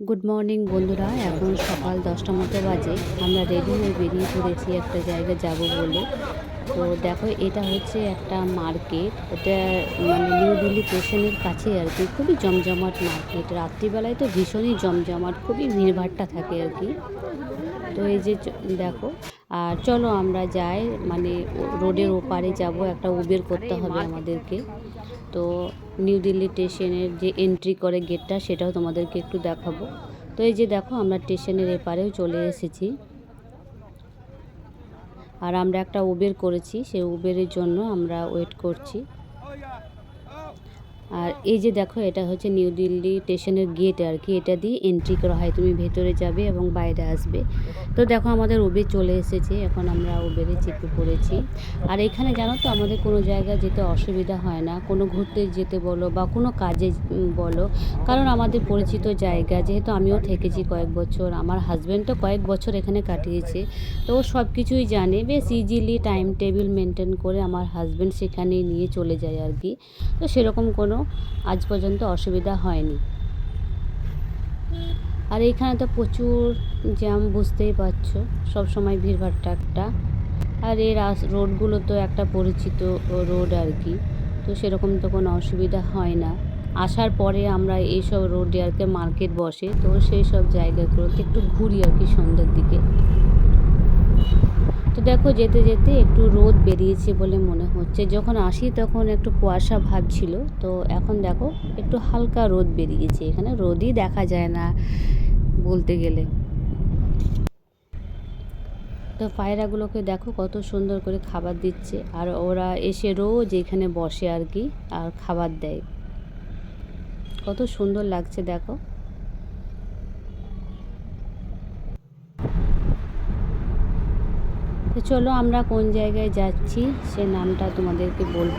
Good morning বন্ধুরা। এখন সকাল দশটা মতো বাজে। আমরা রেডি হয়ে বেরিয়ে পড়েছি একটা জায়গায় যাব বলে। তো দেখো, এটা হচ্ছে একটা মার্কেট এটা মানে নিউ দিল্লি স্টেশনের কাছে আর কি। খুবই জমজমাট মার্কেট রাত্রিবেলায় তো ভীষণই জমজমাট, খুবই ভিড়ভাট্টা থাকে আর কি। তো এই যে দেখো, আর চলো আমরা যাই মানে রোডের ওপারে যাব, একটা উবের করতে হবে আমাদেরকে। তো নিউ দিল্লি স্টেশনের যে এন্ট্রি করে গেটটা সেটাও তোমাদেরকে একটু দেখাবো। তো এই যে দেখো, আমরা স্টেশনের এপারেও চলে এসেছি। আর আমরা একটা উবের করেছি, সেই উবেরের জন্য আমরা ওয়েট করছি। আর এই যে দেখো, এটা হচ্ছে নিউ দিল্লি স্টেশনের গেট আর কি। এটা দিয়ে এন্ট্রি করা হয়। তুমি ভেতরে যাবে এবং বাইরে আসবে। তো দেখো, আমাদের উবের চলে এসেছে। এখন আমরা উবেরে চেপে পড়েছি আর এখানে জানো তো, আমাদের কোনো জায়গায় যেতে অসুবিধা হয় না। কোনো ঘুরতে যেতে বলো বা কোনো কাজে বলো। কারণ আমাদের পরিচিত জায়গা। যেহেতু আমিও থেকেছি কয়েক বছর। আমার হাজব্যান্ডও কয়েক বছর এখানে কাটিয়েছে। তো ও সব কিছুই জানে। বেশ ইজিলি টাইম টেবিল মেনটেন করে আমার হাজব্যান্ড সেখানে নিয়ে চলে যায় আর কি। তো সেরকম কোনো আজ পর্যন্ত অসুবিধা হয়নি। আর এইখানে তো প্রচুর জ্যাম, বুঝতেই পারছ, সব সময় ভিড়ভাট্টা একটা আর এই রোডগুলো তো একটা পরিচিত রোড আর কি, তো সেরকম তো কোনো অসুবিধা হয় না। আসার পরে আমরা এইসব রোডে আর কি মার্কেট বসে, তো সেই সব জায়গাগুলোতে একটু ঘুরি আর কি সন্ধ্যের দিকে। দেখো যেতে যেতে একটু রোদ বেরিয়েছে বলে মনে হচ্ছে। যখন আসি তখন একটু কুয়াশা ভাব ছিল। তো এখন দেখো একটু হালকা রোদ বেরিয়েছে। এখানে রোদই দেখা যায় না বলতে গেলে। তো পায়রাগুলোকে দেখো কত সুন্দর করে খাবার দিচ্ছে। আর ওরা এসে রোজ এখানে বসে আর কি, আর খাবার দেয়। কত সুন্দর লাগছে দেখো। তো চলো আমরা কোন জায়গায় যাচ্ছি, সে নামটা তোমাদেরকে বলব।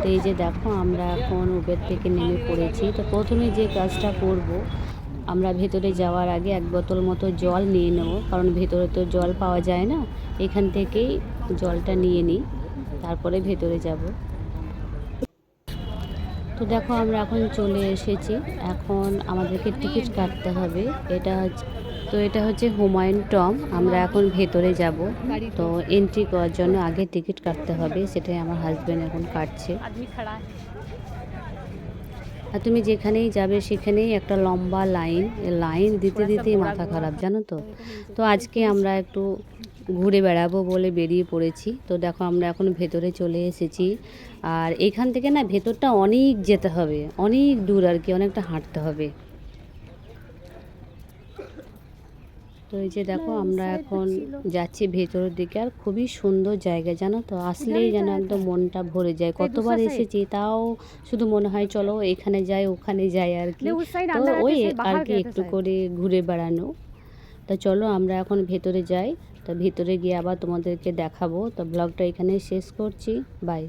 তো এই যে দেখো, আমরা এখন উবের থেকে নেমে পড়েছি। তো প্রথমে যে কাজটা করব, আমরা ভেতরে যাওয়ার আগে এক বোতল মতো জল নিয়ে নেব, কারণ ভেতরে তো জল পাওয়া যায় না। এখান থেকেই জলটা নিয়ে নিই, তারপরে ভেতরে যাব। তো দেখো, আমরা এখন চলে এসেছি। এখন আমাদেরকে টিকিট কাটতে হবে। এটা তো এটা হচ্ছে হুমায়ুন টম আমরা এখন ভেতরে যাব। তো এন্ট্রি করার জন্য আগে টিকিট কাটতে হবে সেটাই আমার হাজব্যান্ড এখন কাটছে। আর তুমি যেখানেই যাবে সেখানেই একটা লম্বা লাইন লাইন দিতে দিতেই মাথা খারাপ জানো তো? তো আজকে আমরা একটু ঘুরে বেড়াবো বলে বেরিয়ে পড়েছি। তো দেখো আমরা এখন ভেতরে চলে এসেছি। আর এখান থেকে না ভেতরটা অনেক যেতে হবে অনেক দূর আর কি অনেকটা হাঁটতে হবে। তো এই যে দেখো আমরা এখন যাচ্ছি ভেতরের দিকে আর খুবই সুন্দর জায়গা জানো তো? আসলেই যেন একদম মনটা ভরে যায়। কতবার এসেছি তাও শুধু মনে হয় চলো এখানে যাই ওখানে যাই আর কি। তো ওই আর কি একটু করে ঘুরে বেড়ানো। তা চলো আমরা এখন ভেতরে যাই। তা ভেতরে গিয়ে আবার তোমাদেরকে দেখাবো। তো ব্লগটা এখানে শেষ করছি। বাই